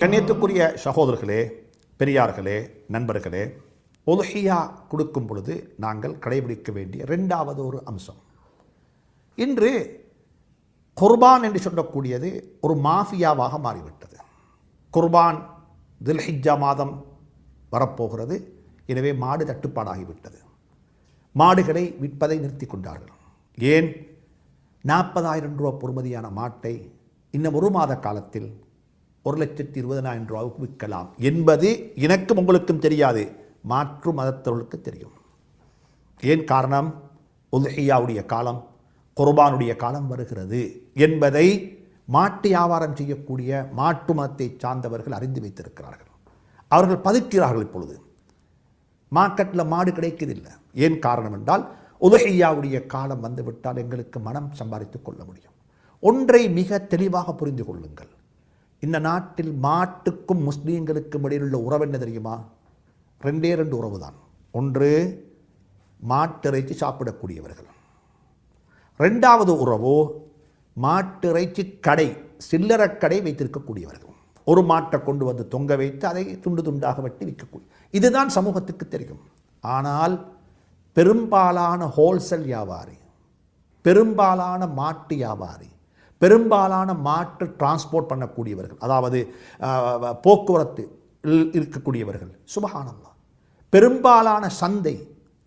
கண்ணியத்துக்குரிய சகோதரர்களே பெரியார்களே நண்பர்களே ஒலுஹியா கொடுக்கும் பொழுது நாங்கள் கடைபிடிக்க வேண்டிய ரெண்டாவது ஒரு அம்சம். இன்று குர்பான் என்று சொல்லக்கூடியது ஒரு மாஃபியாவாக மாறிவிட்டது. குர்பான் தில்ஹிஜா மாதம் வரப்போகிறது. எனவே மாடு தட்டுப்பாடாகிவிட்டது. மாடுகளை விற்பதை நிறுத்தி கொண்டார்கள். ஏன்? நாற்பதாயிரம் ரூபா பொறுமதியான மாட்டை இன்னும் ஒரு மாத காலத்தில் ஒரு லட்சத்தி இருபதனாயிரம் ரூபாவுக்கு விற்கலாம் என்பது எனக்கும் உங்களுக்கும் தெரியாது. மாற்று மதத்தவர்களுக்கு தெரியும். ஏன் காரணம்? உதகையாவுடைய காலம் குர்பானுடைய காலம் வருகிறது என்பதை மாட்டு வியாபாரம் செய்யக்கூடிய மாட்டு மதத்தை சார்ந்தவர்கள் அறிந்து வைத்திருக்கிறார்கள். அவர்கள் பதுக்கிறார்கள் இப்பொழுது. மார்க்கெட்டில் மாடு கிடைக்கிறதில்லை ஏன் காரணம் என்றால் உதகையாவுடைய காலம் வந்துவிட்டால் எங்களுக்கு மனம் சம்பாதித்துக் கொள்ள முடியும். ஒன்றை மிக தெளிவாக புரிந்து கொள்ளுங்கள். இந்த நாட்டில் மாட்டுக்கும் முஸ்லீம்களுக்கும் இடையில் உள்ள உறவு என்ன தெரியுமா? ரெண்டே ரெண்டு உறவு தான் ஒன்று மாட்டிறைச்சி சாப்பிடக்கூடியவர்கள். ரெண்டாவது உறவோ மாட்டிறைச்சி கடை சில்லறை கடை வைத்திருக்கக்கூடியவர்கள். ஒரு மாட்டை கொண்டு வந்து தொங்க வைத்து அதை துண்டு துண்டாக வெட்டி விற்கக்கூடிய இதுதான் சமூகத்துக்கு தெரியும். ஆனால் பெரும்பாலான ஹோல்சேல் வியாபாரி பெரும்பாலான மாட்டு வியாபாரி பெரும்பாலான மாட்டு டிரான்ஸ்போர்ட் பண்ணக்கூடியவர்கள் அதாவது போக்குவரத்து இல் இருக்கக்கூடியவர்கள் சுபகானந்தா பெரும்பாலான சந்தை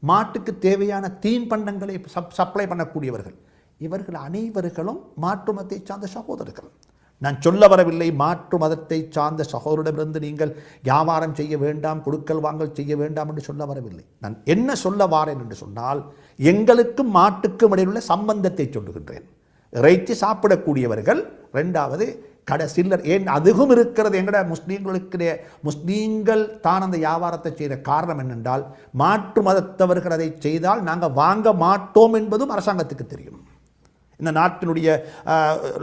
மாட்டுக்கு தேவையான தீன்பண்டங்களை சப் சப்ளை பண்ணக்கூடியவர்கள் இவர்கள் அனைவர்களும் மாற்றுமத்தை சார்ந்த சகோதரர்கள். நான் சொல்ல வரவில்லை மாற்று மதத்தை சார்ந்த சகோதரிடமிருந்து நீங்கள் வியாபாரம் செய்ய வேண்டாம் கொடுக்கல் வாங்கல் செய்ய வேண்டாம் என்று சொல்ல வரவில்லை. நான் என்ன சொல்ல வாரேன் என்று சொன்னால் எங்களுக்கும் மாட்டுக்கும் இடையிலுள்ள சம்பந்தத்தை சொல்லுகின்றேன். இறைச்சி சாப்பிடக்கூடியவர்கள் ரெண்டாவது கடை சில்லர் ஏன் அதுவும் இருக்கிறது? எங்கட முஸ்லீம்களுக்கு முஸ்லீம்கள் தான் அந்த வியாபாரத்தை செய்கிற காரணம் என்னென்றால் மாற்று மதத்தவர்கள் அதை செய்தால் நாங்கள் வாங்க மாட்டோம் என்பதும் அரசாங்கத்துக்கு தெரியும். இந்த நாட்டினுடைய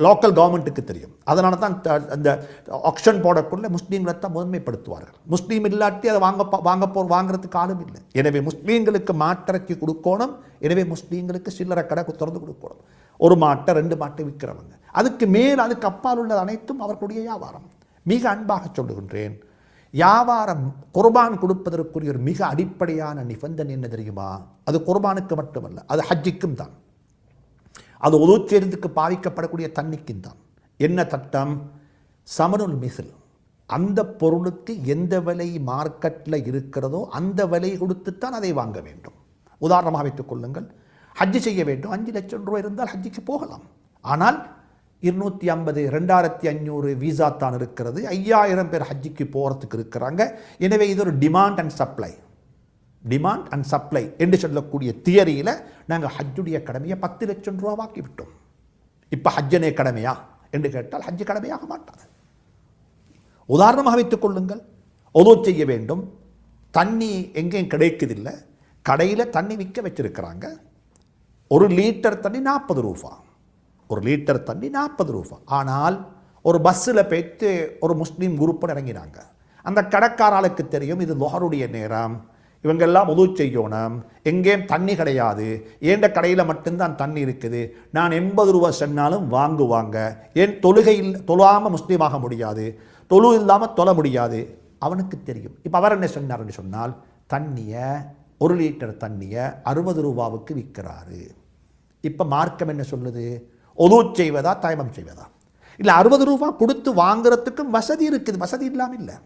லோக்கல் கவர்மெண்ட்டுக்கு தெரியும். அதனால தான் அந்த ஆக்ஷன் போடக்குள்ள முஸ்லீம்களை தான் முதன்மைப்படுத்துவார்கள். முஸ்லீம் இல்லாட்டி அதை வாங்க வாங்க போ வாங்குறதுக்கு ஆளும் இல்லை. எனவே முஸ்லீம்களுக்கு மாட்டிறக்கி கொடுக்கணும். எனவே முஸ்லீம்களுக்கு சில்லறை கடை திறந்து கொடுக்கணும். ஒரு மாட்டை ரெண்டு மாட்டை விற்கிறவங்க. அதுக்கு மேல் அதுக்கு அப்பால் உள்ளது அனைத்தும் அவர்களுடைய வியாபாரம். மிக அன்பாக சொல்லுகின்றேன். வியாபாரம் குர்பான் கொடுப்பதற்குரிய ஒரு மிக அடிப்படையான நிபந்தனை என்ன தெரியுமா? அது குர்பானுக்கு மட்டுமல்ல அது ஹஜ்ஜிக்கும் தான். அது ஒதுச்சேர்ந்துக்கு பாவிக்கப்படக்கூடிய தண்ணிக்கும் தான் என்ன தட்டம்? சமனுல் மிசில். அந்த பொருளுக்கு எந்த விலை மார்க்கெட்டில் இருக்கிறதோ அந்த விலை கொடுத்துத்தான் அதை வாங்க வேண்டும். உதாரணமாக வைத்துக் கொள்ளுங்கள். ஹஜ்ஜு செய்ய வேண்டும். அஞ்சு லட்சம் ரூபாய் இருந்தால் ஹஜ்ஜுக்கு போகலாம். ஆனால் இருநூற்றி ஐம்பது ரெண்டாயிரத்தி ஐநூறு வீசா தான் இருக்கிறது. ஐயாயிரம் பேர் ஹஜ்ஜுக்கு போகிறதுக்கு இருக்கிறாங்க. எனவே இது ஒரு demand and supply demand and supply என்று சொல்லக்கூடிய தியரியில் நாங்கள் ஹஜ்ஜுடைய கடமையை பத்து லட்சம் ரூபாவாக்கி விட்டோம். இப்போ ஹஜ்ஜனே கடமையா? என்று கேட்டால் ஹஜ்ஜு கடமையாக மாட்டாது. உதாரணமாக வைத்துக் கொள்ளுங்கள். ஒது செய்ய வேண்டும். தண்ணி எங்கேயும் கிடைக்குதில்லை. கடையில் தண்ணி விற்க வச்சிருக்கிறாங்க. ஒரு லிட்டர் தண்ணி நாற்பது ரூபா. ஒரு லிட்டர் தண்ணி நாற்பது ரூபா. ஆனால் ஒரு பஸ்ஸில் போயிட்டு ஒரு முஸ்லீம் குரூப்பில் இறங்கினாங்க. அந்த கடைக்காராளுக்கு தெரியும் இது லொஹருடைய நேரம். இவங்கெல்லாம் உதவு செய்யணும். எங்கேயும் தண்ணி கிடையாது. ஏண்ட கடையில் மட்டும்தான் தண்ணி இருக்குது. நான் எண்பது ரூபா சொன்னாலும் வாங்குவாங்க. ஏன் தொழுகையில் தொழாமல் முஸ்லீமாக முடியாது. தொழு இல்லாமல் தொல முடியாது. அவனுக்கு தெரியும். இப்போ அவர் என்ன சொன்னார்னு சொன்னால் தண்ணியை ஒரு லிட்டர் தண்ணியை அறுபது ரூபாவுக்கு விற்கிறாரு. இப்போ மார்க்கம் என்ன சொல்லுது? ஒது செய்வதா தயமம் செய்வதா? இல்லை அறுபது ரூபா கொடுத்து வாங்குறதுக்கும் வசதி இருக்குது. வசதி இல்லாமல் இல்லை.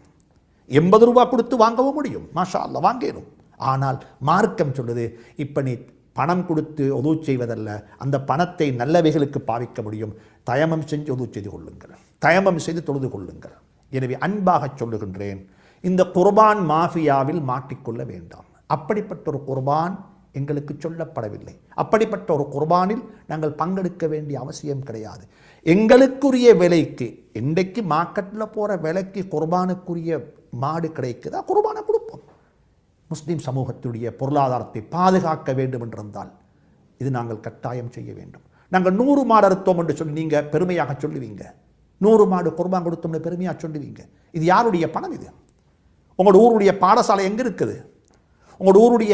எண்பது ரூபா கொடுத்து வாங்கவும் முடியும். மாஷா அல்ல வாங்கிடும் ஆனால் மார்க்கம் சொல்லுது இப்போ நீ பணம் கொடுத்து உதவு செய்வதல்ல அந்த பணத்தை நல்லவைகளுக்கு பாவிக்க முடியும். தயமம் செஞ்சு உதவு செய்து கொள்ளுங்கள். தயமம் செய்து தொழுது கொள்ளுங்கள். எனவே அன்பாக சொல்லுகின்றேன் இந்த குர்பான் மாஃபியாவில் மாட்டிக்கொள்ள வேண்டாம். அப்படிப்பட்ட ஒரு குர்பான் எங்களுக்கு சொல்லப்படவில்லை. அப்படிப்பட்ட ஒரு குர்பானில் நாங்கள் பங்கெடுக்க வேண்டிய அவசியம் கிடையாது. எங்களுக்குரிய விலைக்கு இன்றைக்கு மார்க்கெட்டில் போகிற விலைக்கு குர்பானுக்குரிய மாடு கிடைக்குதா? குர்பானை கொடுப்போம். முஸ்லீம் சமூகத்துடைய பொருளாதாரத்தை பாதுகாக்க வேண்டும் என்றிருந்தால் இது நாங்கள் கட்டாயம் செய்ய வேண்டும். நாங்கள் நூறு மாடு அறுத்தோம் என்று சொல்லி நீங்கள் பெருமையாக சொல்லுவீங்க. நூறு மாடு குர்பான் கொடுத்தோம்னு பெருமையாக சொல்லுவீங்க. இது யாருடைய பணம் இது? உங்களோட ஊருடைய பாடசாலை எங்கே இருக்குது? உங்களோட ஊருடைய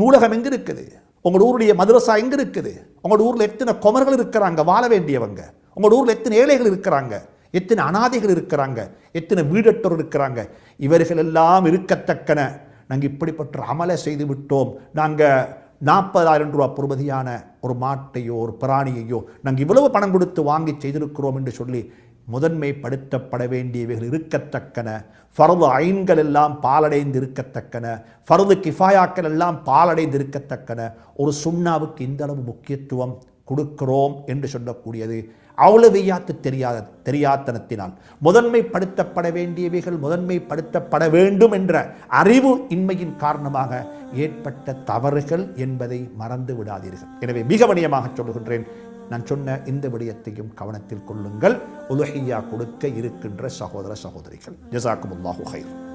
நூலகம் எங்கே இருக்குது? உங்களோட ஊருடைய மதரசா எங்கே இருக்குது? உங்களோட ஊரில் எத்தனை குமர்கள் இருக்கிறாங்க? வாழ வேண்டியவங்க. உங்களோட ஊரில் எத்தனை ஏழைகள் இருக்கிறாங்க? எத்தனை அனாதைகள் இருக்கிறாங்க? எத்தனை வீடற்றோர் இருக்கிறாங்க? இவர்கள் எல்லாம் இருக்கத்தக்கன. நாங்கள் இப்படிப்பட்ட அமலை செய்து விட்டோம் நாங்கள் நாற்பதாயிரம் ரூபா பொறுமதியான ஒரு மாட்டையோ ஒரு பிராணியையோ நாங்கள் இவ்வளவு பணம் கொடுத்து வாங்கி செய்திருக்கிறோம் என்று சொல்லி முதன்மைப்படுத்தப்பட வேண்டியவைகள் இருக்கத்தக்கன. ஃபரது ஐன்கள் எல்லாம் பாலடைந்து இருக்கத்தக்கன. ஃபரது கிஃபாயாக்கள் எல்லாம் பாலடைந்து இருக்கத்தக்கன. ஒரு சுண்ணாவுக்கு இந்த அளவு முக்கியத்துவம் கொடுக்கிறோம் என்று சொல்லக்கூடியது. அவ்வளவையாத்து தெரியாத தெரியாத்தனத்தினால். முதன்மைப்படுத்தப்பட வேண்டியவைகள் முதன்மைப்படுத்தப்பட வேண்டும் என்ற அறிவு இன்மையின் காரணமாக ஏற்பட்ட தவறுகள் என்பதை மறந்து விடாதீர்கள். எனவே மிக வணியமாக சொல்லுகின்றேன். நான் சொன்ன இந்த விடயத்தையும் கவனத்தில் கொள்ளுங்கள். உலகையா கொடுக்க இருக்கின்ற சகோதர சகோதரிகள். ஜசாக்குமுல்லாஹு ஹைர்